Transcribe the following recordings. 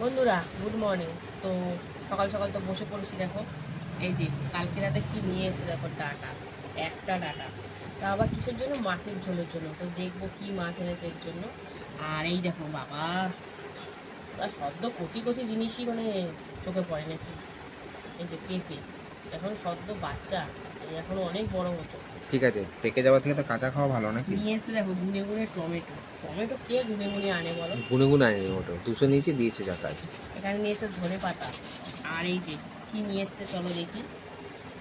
বন্ধুরা good morning তো সকাল সকাল তো বসে পড়েছি, দেখো। এই যে, কালকে রাতে কি নিয়ে এসে দেখো, ডাটা, একটা ডাটা। তা আবার কিসের জন্য? মাছের ঝোলের জন্য। তো দেখব কি মাছ এনেছে এর জন্য। আর এই দেখো, বাবা সদ্য কচি কচি জিনিসই মানে চোখে পড়ে নাকি? এই যে পেঁপে। এখন সদ্য বাচ্চা এখনও অনেক বড় হতো। ঠিক আছে পেকে যাওয়া থেকে তো কাঁচা খাওয়া ভালো নাকি? নিয়ে এসে দেখো গুনে গুনে টমেটো। টমেটো কে গুনে গুনে আনে বলো? গুনে গুনে আনিনি ওটা দুশো নিচে দিয়েছে যা তাই এখানে নিয়ে এসে ধনে পাতা। আর এই যে কি নিয়ে এসছে চলো দেখি।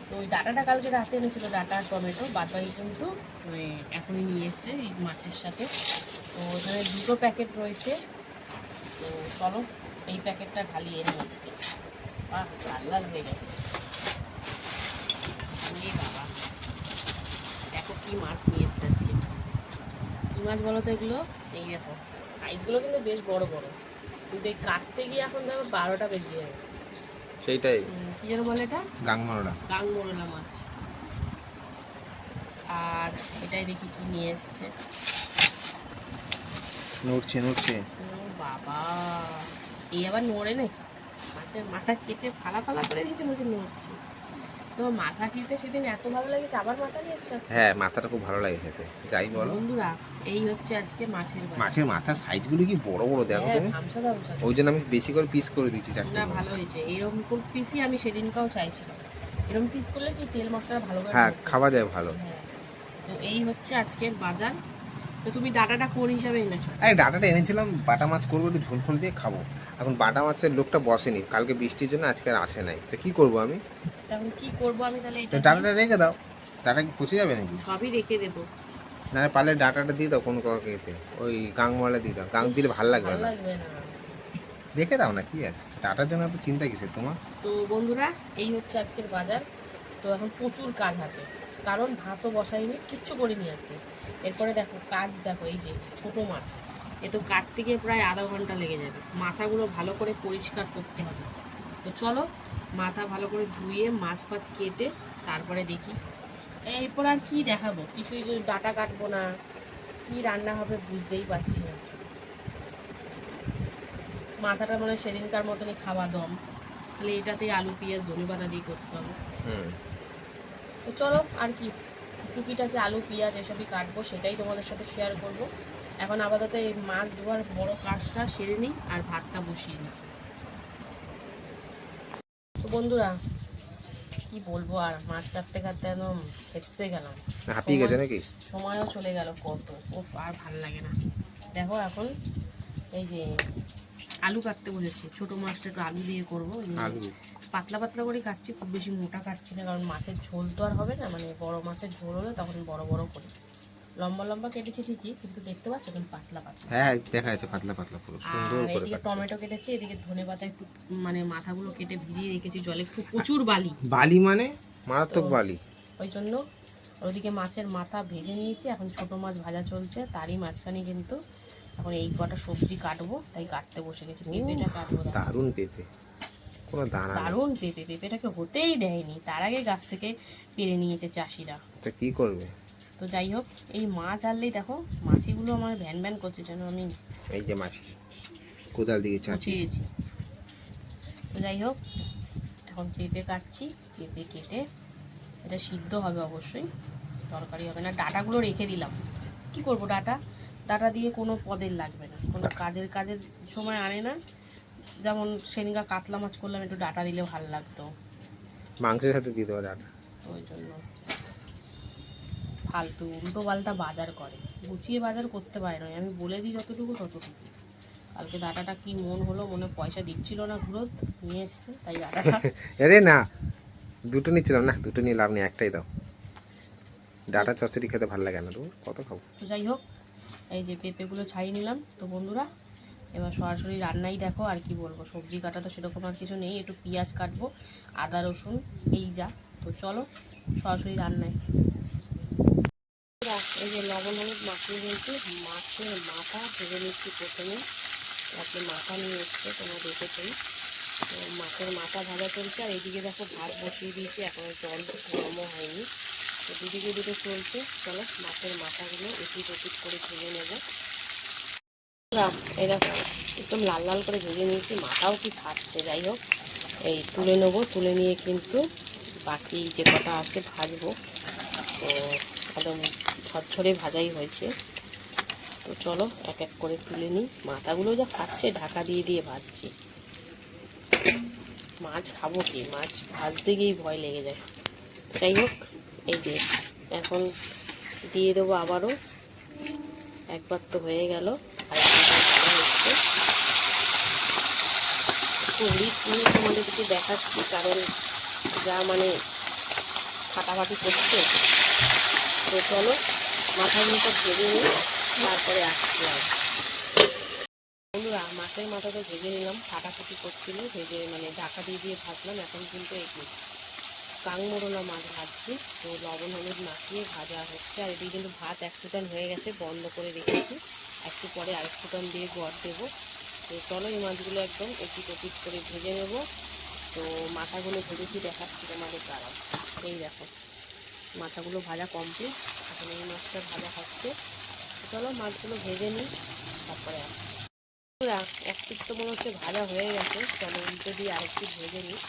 তো ওই ডাটাটা কালকে রাতে এনেছিল ডাটা আর টমেটো বাদ বাকি কিন্তু মানে এখনই নিয়ে এসছে এই মাছের সাথে। তো ওখানে দুটো প্যাকেট রয়েছে। তো চলো এই প্যাকেটটা খালি এর মধ্যে। বাহ লাল লাল হয়ে গেছে। বাবা। কি মাছ নিয়ে এসছে আজকে? কি মাছ বলো তো এগুলো? এই দেখো সাইজগুলো কিন্তু বেশ বড় বড়। কিন্তু এই কাটতে গিয়ে এখন দেখো বারোটা বেজে যাবে। সেইটাই। কি যেন বলে এটা? গাংমারোটা গাং মোরলা মাছ। আর এটাই দেখি কি নিয়ে এসছে। নড়ছে নড়ছে। বাবা! এই আবার নড়ে নাকি? মাছের মাথা কেটে ফালা ফালা করে দিয়েছে বলছে নড়ছে। তোমার মাথা খেতে সেদিন এত ভালো লেগেছে আবার মাথা নিয়ে এসছে? হ্যাঁ মাথাটা খুব ভালো লাগে খেতে। যাই বলো। বন্ধুরা এই হচ্ছে আজকে মাছের। মাছের মাথার সাইজগুলো কি বড় বড় দেখো হ্যাঁ, তুমি। ওই জন্য আমি বেশি করে পিস করে দিচ্ছি চারটে না ভালো হয়েছে। এরকম পিসই আমি সেদিনকাও চাইছিলাম। এরকম পিস করলে কি তেল মশলা ভালো হ্যাঁ? খাওয়া যায় ভালো। হ্যাঁ। তো এই হচ্ছে আজকের বাজার। তো তুমি ডাটাটা কোন হিসাবে এনেছো? আরে ডাটাটা এনেছিলাম বাটা মাছ করব একটু ঝোল ফোল দিয়ে খাব। এখন বাটা মাছের লোকটা বসেনি কালকে বৃষ্টির জন্য আজকে আর আসে নাই। তো কি করব আমি? তখন কি করব আমি তাহলে তো ডাটাটা রেখে দাও। ডাটা কি পচে যাবে নাকি? সবই রেখে দেবো। না পারলে ডাটাটা দিয়ে দাও কোনো কাউকে ওই গাং মশলা দিয়ে দাও। গাং দিলে ভালো লাগবে না। লাগবে না। রেখে দাও না কি আছে। ডাটার জন্য তো চিন্তা কিসের তোমার? তো বন্ধুরা এই হচ্ছে আজকের বাজার। তো এখন প্রচুর কাজ হাতে। কারণ ভাতও বসাইনি, কিচ্ছু করিনি আজকে। এরপরে দেখো কাজ, দেখো এই যে ছোট মাছ, এ তো কাটতে গিয়ে প্রায় আধা ঘণ্টা লেগে যাবে। মাথাগুলো ভালো করে পরিষ্কার করতে হবে। তো চলো, মাথা ভালো করে ধুয়ে মাছ ফাছ কেটে তারপরে দেখি। এরপর আর কি দেখাবো? কিছুই যে ডাটা কাটবো না। কি রান্না হবে বুঝতেই পারছি না। মাথাটা মানে সেদিনকার মতনই খাওয়া দম। তাহলে এটাতেই আলু, পেঁয়াজ ধনে পাতা দিয়ে করতে হবে। হুম। তো চলো আর কি টুকিটাকি আলু পেঁয়াজ এসবই কাটবো সেটাই তোমাদের সাথে শেয়ার করব। এখন আপাতত এই মাছ ধোয়ার বড় কাজটা সেরে নিই আর ভাতটা বসিয়ে নিই। তো বন্ধুরা কি বলব আর মাছ কাটতে কাটতে একদম হেপসে গেলাম। হাঁপিয়ে গেছে নাকি? সময়ও চলে গেল কত ও আর ভালো লাগে না। দেখো এখন এই যে আলু কাটতে বসেছি ছোট মাছটা একটু আলু দিয়ে করব। আলু। পাতলা পাতলা করে কাটছি খুব বেশি মোটা কাটছি না কারণ মাছের ঝোল তো আর হবে না মানে বড় মাছের ঝোল হলে তখন বড় বড় করি। লম্বা লম্বা কেটেছি ঠিকই কিন্তু দেখতে পাচ্ছ এখন পাতলা পাতলা। হ্যাঁ দেখা যাচ্ছে পাতলা পাতলা পুরো সুন্দর করে এদিকে টমেটো কেটেছি এদিকে ধনে পাতা একটু মানে মাথাগুলো কেটে ভিজিয়ে রেখেছি জলে খুব প্রচুর বালি। বালি মানে? মারাত্মক বালি। ওই জন্য ওদিকে মাছের মাথা ভেজে নিয়েছি এখন ছোট মাছ ভাজা চলছে তারই মাঝখানে কিন্তু এখন এই কটা সবজি কাটবো তাই কাটতে বসে গেছি পেঁপেটা কাটবো। দারুণ পেঁপে। কোনো দানা দারুণ পেঁপে পেঁপেটাকে হতেই দেয়নি। তার আগে গাছ থেকে পেরে নিয়েছে চাষিরা। তা কি করবে? তো যাই হোক এই মাছ আনলেই দেখো মাছিগুলো আমার ভ্যান ভ্যান করছে যেন আমি এই যে মাছি কোদাল দিকে চাচি মুছিয়েছি তো যাই হোক এখন পেঁপে কাটছি পেঁপে কেটে এটা সিদ্ধ হবে অবশ্যই তরকারি হবে না। ডাটাগুলো রেখে দিলাম। কি করব ডাটা? ডাটা দিয়ে কোনো পদের লাগবে না কোনো কাজের কাজের সময় আনে না যেমন সেনিকা কাতলা মাছ করলাম একটু ডাটা দিলে ভালো লাগতো। মাংসের সাথে দিয়ে দেবো ডাটা। ওই জন্য। ফালতু উল্টো পাল্টা বাজার করে। গুছিয়ে বাজার করতে পারে না আমি বলে দিই যতটুকু ততটুকু। কালকে ডাটাটা কি মন হলো মনে পয়সা দিচ্ছিল না ঘুরত নিয়ে এসছে তাই ডাটাটা। আরে না দুটো নিচ্ছিলাম না দুটো নিয়ে লাভ নেই একটাই দাও। ডাটা চচ্চড়ি খেতে ভালো লাগে না তো কত খাব? তো যাই হোক এই যে পেঁপেগুলো ছাড়িয়ে নিলাম। তো বন্ধুরা এবার সরাসরি রান্নাই দেখো আর কি বলব, সবজি কাটা তো সেরকম আর কিছু নেই, একটু পেঁয়াজ কাটবো, আদা, রসুন, এই যা। তো চলো, সরাসরি রান্নায়। এই যে লবণ হলুদ মাখিয়ে কিন্তু মাছের মাথা ভেজে নিচ্ছি প্রথমে। আপনি মাথা নিয়ে এসছে, তোমরা দেখেছেন তো মাছের মাথা ভাজা চলছে, আর এদিকে দেখো ভাত বসিয়ে দিয়েছি, এখনও জল গরমও হয়নি। তো দুদিকে দুটো চলছে, চলো মাছের মাথাগুলো এপিট ওপিট করে ভেজে নেব। এই দেখো একদম লাল লাল করে ভেজে নিয়েছি, মাথাও কি খাচ্ছে যাই হোক। এই তুলে নেব, তুলে নিয়ে কিন্তু বাকি যে কটা আছে ভাজবো। তো একদম ঝরঝরে ভাজাই হয়েছে। তো চলো, এক এক করে তুলে নিই। মাথাগুলো যা খাচ্ছে ঢাকা দিয়ে দিয়ে ভাজছি। মাছ খাব কি? মাছ ভাজতে গিয়েই ভয় লেগে যায়। যাই হোক, এই যে এখন দিয়ে দেবো আবারও। একবার তো হয়ে গেল আর একবার ভালো হচ্ছে একটু রিচ নিয়ে তোমাদেরকে দেখাচ্ছি কারণ যা মানে ফাটাফাটি করছে। তো চলো মাথাগুলোটা ভেজে নিই, তারপরে আসছি আর। বন্ধুরা, মাছের মাথাটা ভেজে নিলাম, ফাটাফাটি করছিল, ভেজে মানে ঢাকা দিয়ে দিয়ে ভাজলাম, এখন কিন্তু এই কাংমরোলা মাছ ভাজছি, তো লবণ, হলুদ মাখিয়ে ভাজা হচ্ছে, আর এদিকে কিন্তু ভাত এক ফুটান হয়ে গেছে, বন্ধ করে রেখেছি। একটু পরে আরেক ফুটান দিয়ে গড় দেবো। তো চলো এই মাছগুলো একদম এপিট ওপিট করে ভেজে নেব। তো মাথাগুলো ভেজেছি দেখাচ্ছি তোমাদের দাঁড়াও এই দেখো, মাথাগুলো ভাজা কমপ্লিট এখন এই মাছটা ভাজা হচ্ছে। চলো মাছগুলো ভেজে নিই, তারপরে এক পিঠ তো মনে হচ্ছে ভাজা হয়ে গেছে। চলো উল্টে দিয়ে আরেক পিঠ ভেজে নিই।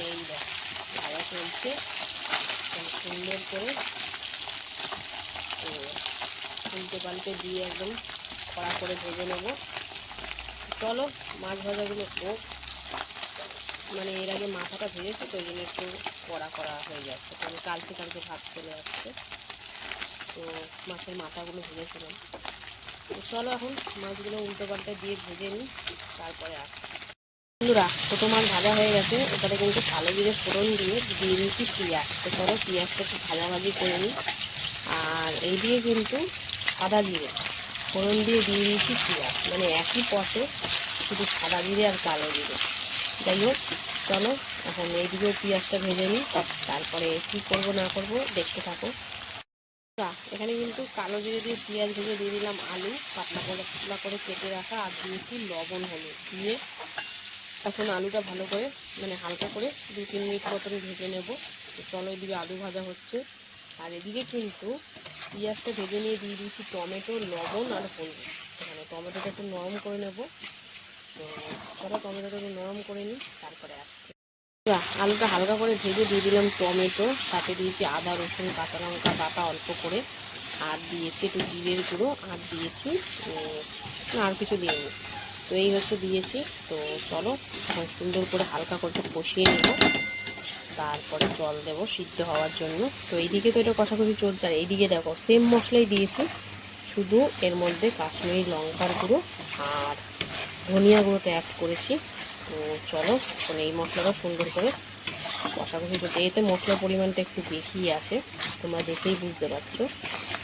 এই দেখো, ভাজা চলছে। সুন্দর করে উল্টে পাল্টে দিয়ে একদম কড়া করে ভেজে নেব। চলো, মাছ ভাজাগুলো হোক। মানে এর আগে মাথাটা ভেজেছে তো ওই জন্য একটু কড়া করা হয়ে যাচ্ছে। কারণ কালকে কালকে ভাত চলে আসছে। তো মাছের মাথাগুলো ভেজেছিলাম। তো চলো এখন মাছগুলো উল্টো পাল্টে দিয়ে ভেজে নিই, তারপরে আসছি। বন্ধুরা, ছোটো মাছ ভাজা হয়ে গেছে। ওটাতে কিন্তু কালো জিরে ফোড়ন দিয়ে দিয়ে নিচ্ছি পেঁয়াজ? তো চলো পেঁয়াজটা একটু ভাজাভাজি করে নিই। আর এই দিয়ে কিন্তু সাদা জিরে। ফোড়ন দিয়ে দিয়ে দিয়েছি পেঁয়াজ। মানে একই পথে শুধু সাদা জিরে আর কালো জিরে। যাই হোক, চলো, এখন এইদিকেও পেঁয়াজটা ভেজে নিই। তারপরে কী করব, না করব, দেখতে থাকো। এখানে কিন্তু কালো জিরে দিয়ে পেঁয়াজ ভেজে দিয়ে দিলাম আলু, পাতলা করে পাতলা করে কেটে রাখা, আর দিয়েছি লবণ হলুদ দিয়ে। এখন আলুটা ভালো করে মানে হালকা করে দু তিন মিনিট মতন ভেজে নেব। চলো এদিকে আলু ভাজা হচ্ছে। আর এদিকে কিন্তু পেঁয়াজটা ভেজে নিয়ে দিয়ে দিয়েছি, টমেটো, লবণ আর হলুদ। এখানে টমেটোটা একটু নরম করে নেব। তো চলো টমেটোটা একটু নরম করে নিই, তারপরে আসছে। আলুটা হালকা করে ভেজে দিয়ে দিলাম টমেটো সাথে দিয়েছি আদা, রসুন, কাঁচা লঙ্কা বাটা অল্প করে। আর দিয়েছি একটু জিরের গুঁড়ো, আর দিয়েছি আর কিছু দিইনি তো এই হচ্ছে দিয়েছি। তো চলো সুন্দর করে হালকা করে কষিয়ে নেব। তারপরে জল দেবো সিদ্ধ হওয়ার জন্য। তো এইদিকে তো এটা কষাকষি চলছে, আর এইদিকে দেখো সেম মশলাই দিয়েছি। শুধু এর মধ্যে কাশ্মীরি লঙ্কার গুঁড়ো আর ধনিয়া গুঁড়োটা অ্যাড করেছি। তো চলো, এখন এই মশলাটা সুন্দর করে কষাকষি করতে এতে মশলার পরিমাণটা একটু বেশি আছে, তোমরা দেখেই বুঝতে পারছ।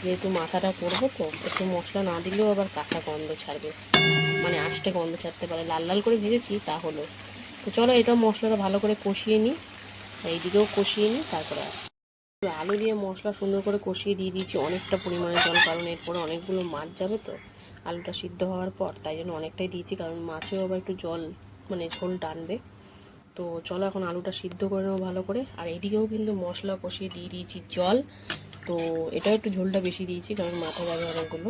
যেহেতু মাথাটা করব তো, একটু মশলা না দিলেও আবার কাঁচা গন্ধ ছাড়বে। মানে আষ্টে গন্ধ ছাড়তে পারে। লাল লাল করে ভেজেছি, তা হলো। তো চলো, এটা মশলাটা ভালো করে কষিয়ে নিই। এইদিকেও কষিয়ে নিই তারপরে আসি আলু দিয়ে মশলা সুন্দর করে কষিয়ে দিয়ে দিয়েছি, অনেকটা পরিমাণে জল, কারণ এরপরে অনেকগুলো মাছ যাবে তো। আলুটা সিদ্ধ হওয়ার পর, তাই জন্য অনেকটাই দিয়েছি, কারণ মাছেও আবার একটু জল মানে ঝোল টানবে। তো চলো এখন আলুটা সিদ্ধ করে নেব ভালো করে। আর এইদিকেও কিন্তু মশলা কষিয়ে দিয়ে দিয়েছি জল। তো এটাও একটু ঝোলটা বেশি দিয়েছি, কারণ মাথা যাবে অনেকগুলো।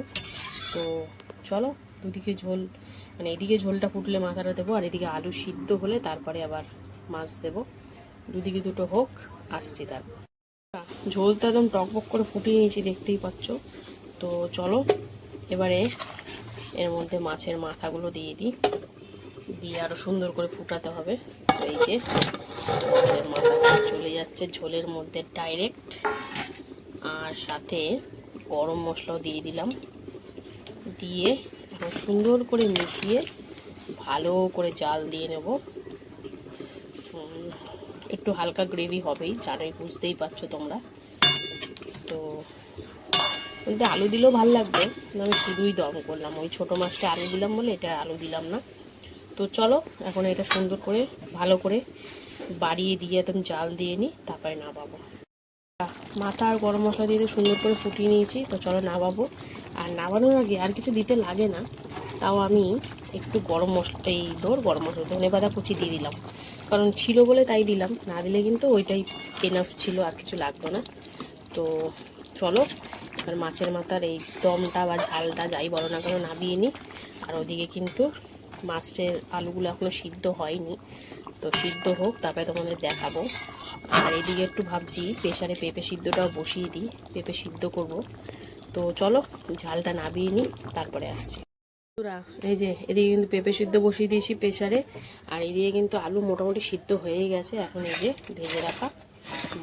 তো চলো, দুদিকে ঝোল মানে এদিকে ঝোলটা ফুটলে মাথাটা দেবো, আর এদিকে আলু সিদ্ধ হলে তারপরে আবার মাছ দেবো। দুদিকে দুটো হোক, আসছি তার ঝোল তো একদম টকবক করে ফুটিয়ে নিয়েছি, দেখতেই পাচ্ছ। তো চলো, এবারে এর মধ্যে মাছের মাথাগুলো দিয়ে দিই। দিয়ে আরও সুন্দর করে ফুটাতে হবে। এই যে মাছের মাথাটা চলে যাচ্ছে, ঝোলের মধ্যে ডাইরেক্ট আর সাথে গরম মশলাও দিয়ে দিলাম। দিয়ে এখন সুন্দর করে মিশিয়ে ভালো করে জাল দিয়ে নেব। একটু হালকা গ্রেভি হবেই, জানোই, বুঝতেই পারছ তোমরা। তো বলতে আলু দিলেও ভালো লাগবে আমি শুধুই দম করলাম। ওই ছোটো মাছটা আলু দিলাম বলে এটা আলু দিলাম না। তো চলো, এখন এটা সুন্দর করে, ভালো করে বাড়িয়ে দিয়ে একদম জাল দিয়ে নিই, তারপরে নামাবো। মাথা আর গরম মশলা দিয়ে সুন্দর করে ফুটিয়ে নিয়েছি, তো চলো নামাবো। আর নামানোর আগে আর কিছু দিতে লাগে না, তাও আমি একটু গরম মশলা, এই ধর গরম মশলা ধনে পাতা কুচি দিয়ে দিলাম। কারণ ছিল বলে তাই দিলাম। না দিলে কিন্তু ওইটাই এনাফ ছিল, আর কিছু লাগবে না। তো চলো আর মাছের মাথার এই দমটা বা ঝালটা যাই বলো না কেন নামিয়ে নিই। আর ওদিকে কিন্তু মাছের আলুগুলো এখনও সিদ্ধ হয়নি। তো সিদ্ধ হোক, তারপরে তোমাদের দেখাবো। আর এদিকে একটু ভাবছি প্রেশারে পেঁপে সিদ্ধটাও বসিয়ে দিই, পেঁপে সিদ্ধ করব। তো চলো, ঝালটা নাবিয়ে নিই, তারপরে আসছি। এই যে, এদিকে কিন্তু পেঁপে সিদ্ধ বসিয়ে দিয়েছি প্রেশারে আর এদিকে কিন্তু আলু মোটামুটি সিদ্ধ হয়ে গেছে। এখন এই যে ভেজে রাখা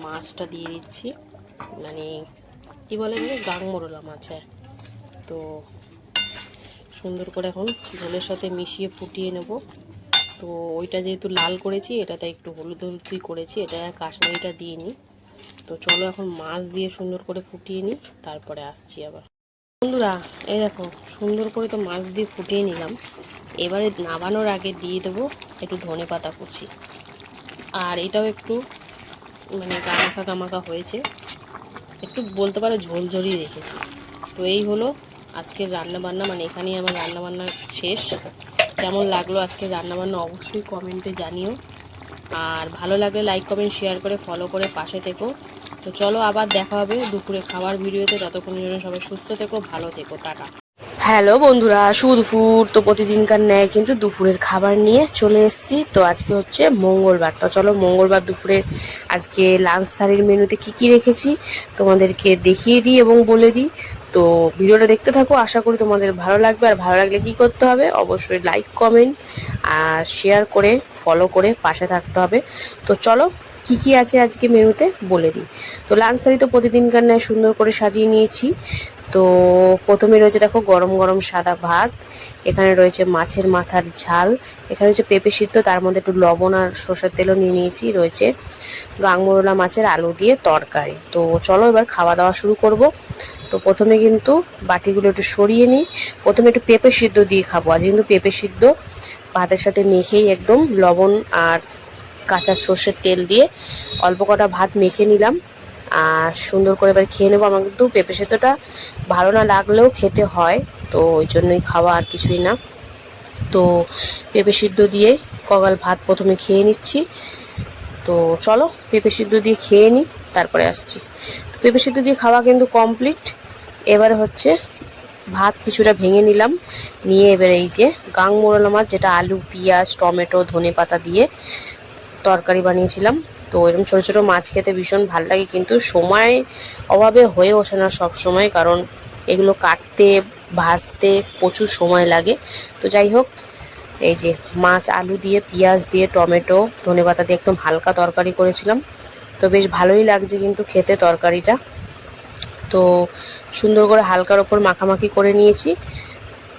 মাছটা দিয়ে দিচ্ছি। মানে কি বলে যে গাং মোরলা মাছ হ্যাঁ। তো সুন্দর করে এখন ঝোলের সাথে মিশিয়ে ফুটিয়ে নেব। তো ওইটা যেহেতু লাল করেছি, এটাতে একটু হলুদ হলুদই করেছি, এটা কাশ্মীরিটা দিয়ে নিই। তো চলো এখন মাছ দিয়ে সুন্দর করে ফুটিয়ে নিই, তারপরে আসছি আবার। বন্ধুরা, এই দেখো, সুন্দর করে তো মাছ দিয়ে ফুটিয়ে নিলাম। এবারে নামানোর আগে দিয়ে দেবো একটু ধনে পাতা কুচি। আর এটাও একটু মানে গামাখা গামাখা হয়েছে। একটু বলতে পারো ঝোল ঝরিয়ে রেখেছি। তো এই হলো আজকের রান্নাবান্না মানে এখানেই আমার রান্নাবান্না শেষ। কেমন লাগল আজকে রান্নাবান্না অবশ্যই কমেন্টে জানিও। আর ভালো লাগলে লাইক কমেন্ট শেয়ার করে ফলো করে পাশে থেকো। তো চলো আবার দেখা হবে দুপুরে খাবার ভিডিওতে। ততক্ষণের জন্য সবাই সুস্থ থেকো, ভালো থেকো, টাটা। হ্যালো বন্ধুরা, শুভ দুপুর। তো প্রতিদিনকার ন্যায় কিন্তু দুপুরের খাবার নিয়ে চলে এসেছি। তো আজকে হচ্ছে মঙ্গলবার। তো চলো মঙ্গলবার দুপুরে আজকে লাঞ্চ সারির মেনুতে কি কি রেখেছি তোমাদেরকে দেখিয়ে দিই এবং বলে দিই। তো ভিডিওটা দেখতে থাকো, আশা করি তোমাদের ভালো লাগবে। আর ভালো লাগলে কি করতে হবে? অবশ্যই লাইক কমেন্ট আর শেয়ার করে ফলো করে পাশে থাকতে হবে। তো চলো কি কি আছে আজকে মেনুতে বলে দিই। তো লাঞ্চ থালি তো প্রতিদিনকার ন্যায় সুন্দর করে সাজিয়ে নিয়েছি। তো প্রথমে রয়েছে দেখো গরম গরম সাদা ভাত, এখানে রয়েছে মাছের মাথার ঝাল, এখানে রয়েছে পেঁপে সিদ্ধ, তার মধ্যে একটু লবণ আর সর্ষের তেলও নিয়ে নিয়েছি, রয়েছে গাংমরোলা মাছের আলু দিয়ে তরকারি। তো চলো এবার খাওয়া দাওয়া শুরু করব। তো প্রথমে কিন্তু বাটিগুলো একটু সরিয়ে নিই। প্রথমে একটু পেঁপে সিদ্ধ দিয়ে খাব। আজ কিন্তু পেঁপে সিদ্ধ ভাতের সাথে মেখেই একদম লবণ আর কাঁচা সর্ষের তেল দিয়ে অল্প কটা ভাত মেখে নিলাম। আর সুন্দর করে এবার খেয়ে নেব আমার কিন্তু পেঁপে সেদ্ধটা। ভালো না লাগলেও খেতে হয়, তো ওই জন্যই খাওয়া আর কিছুই না। তো পেঁপে সিদ্ধ দিয়ে কগাল ভাত প্রথমে খেয়ে নিচ্ছি। তো চলো পেঁপে সিদ্ধ দিয়ে খেয়ে নিই, তারপরে আসছি। তো পেঁপে সিদ্ধ দিয়ে খাওয়া কিন্তু কমপ্লিট। এবারে হচ্ছে ভাত কিছুটা ভেঙে নিলাম। নিয়ে এবার এই যে গাং মোড়ালা মাছ, যেটা আলু, পেঁয়াজ, টমেটো ধনে পাতা দিয়ে তরকারি বানিয়েছিলাম। তো এরকম ছোটো ছোটো মাছ খেতে ভীষণ ভালো লাগে, কিন্তু সময় অভাবে হয়ে ওঠে না সব সময় কারণ এগুলো কাটতে, ভাজতে প্রচুর সময় লাগে। তো যাই হোক, এই যে মাছ, আলু দিয়ে, পেঁয়াজ দিয়ে, টমেটো, ধনে পাতা দিয়ে একদম হালকা তরকারি করেছিলাম। তো বেশ ভালোই লাগছে কিন্তু খেতে তরকারিটা। তো সুন্দর করে হালকার ওপর মাখামাখি করে নিয়েছি।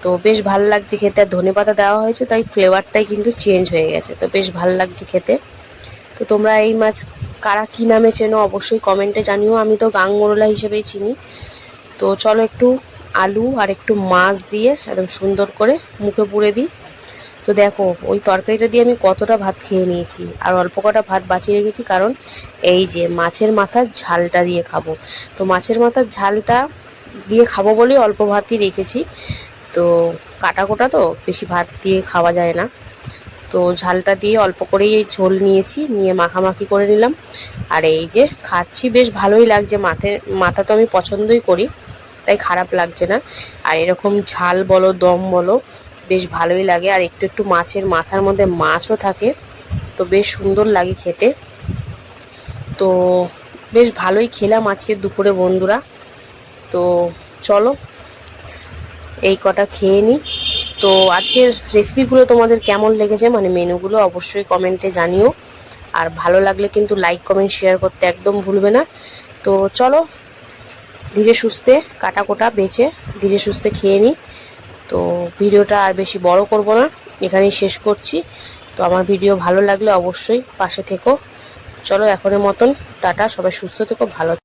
তো বেশ ভালো লাগছে খেতে। আর ধনে পাতা দেওয়া হয়েছে, তাই ফ্লেভারটাই কিন্তু চেঞ্জ হয়ে গেছে। তো বেশ ভালো লাগছে খেতে। তো তোমরা এই মাছ কারা কী নামে চেনো অবশ্যই কমেন্টে জানিও। আমি তো গাংমোরলা হিসেবেই চিনি। তো চলো একটু আলু আর একটু মাছ দিয়ে একদম সুন্দর করে মুখে পুড়ে দিই। তো দেখো, ওই তরকারিটা দিয়ে আমি কতটা ভাত খেয়ে নিয়েছি। আর অল্প কটা ভাত বাঁচিয়ে রেখেছি, কারণ এই যে মাছের মাথার ঝালটা দিয়ে খাব। তো মাছের মাথার ঝালটা দিয়ে খাব বলেই অল্প ভাতই রেখেছি। তো কাটা কোটা তো বেশি ভাত দিয়ে খাওয়া যায় না। তো ঝালটা দিয়ে অল্প করেই এই ঝোল নিয়েছি, নিয়ে মাখামাখি করে নিলাম। আর এই যে খাচ্ছি, বেশ ভালোই লাগছে। মাথে, মাথা তো আমি পছন্দই করি, তাই খারাপ লাগছে না। আর এরকম ঝাল বলো, দম বলো, বেশ ভালোই লাগে। আর একটু একটু মাছের মাথার মধ্যে মাছও থাকে, তো বেশ সুন্দর লাগে খেতে। তো বেশ ভালোই খেলাম আজকে দুপুরে বন্ধুরা। তো চলো এই কটা খেয়ে নিই তো আজকের রেসিপিগুলো তোমাদের কেমন লেগেছে মানে মেনুগুলো অবশ্যই কমেন্টে জানিও। আর ভালো লাগলে কিন্তু লাইক কমেন্ট শেয়ার করতে একদম ভুলবে না। তো চলো, ধীরে সুস্থে কাটা কোটা বেছে ধীরে সুস্থে খেয়ে নিই তো ভিডিওটা আর বেশি বড় করব না, এখানেই শেষ করছি। তো আমার ভিডিও ভালো লাগলে অবশ্যই পাশে থেকো। চলো এখনের মতন, টাটা, সবাই সুস্থ থেকো, ভালো